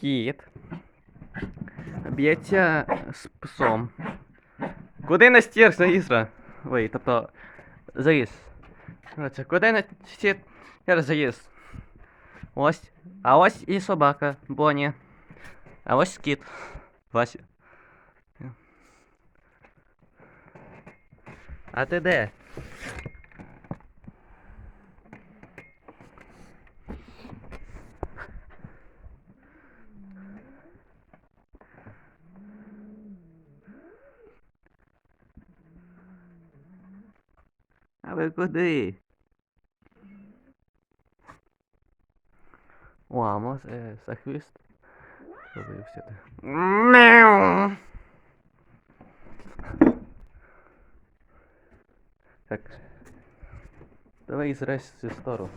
Кіт. Б'ється з псом. Куди на стір заїзра? Ой, тобто. Заїз. Куди на стір заїз? Ось. А ось і собака, Боні. А ось кіт. Вася. А ти де? А ви куди? О, а може за хвіст? Повився ти. Мяу. Так. Давай зрась цю сторону.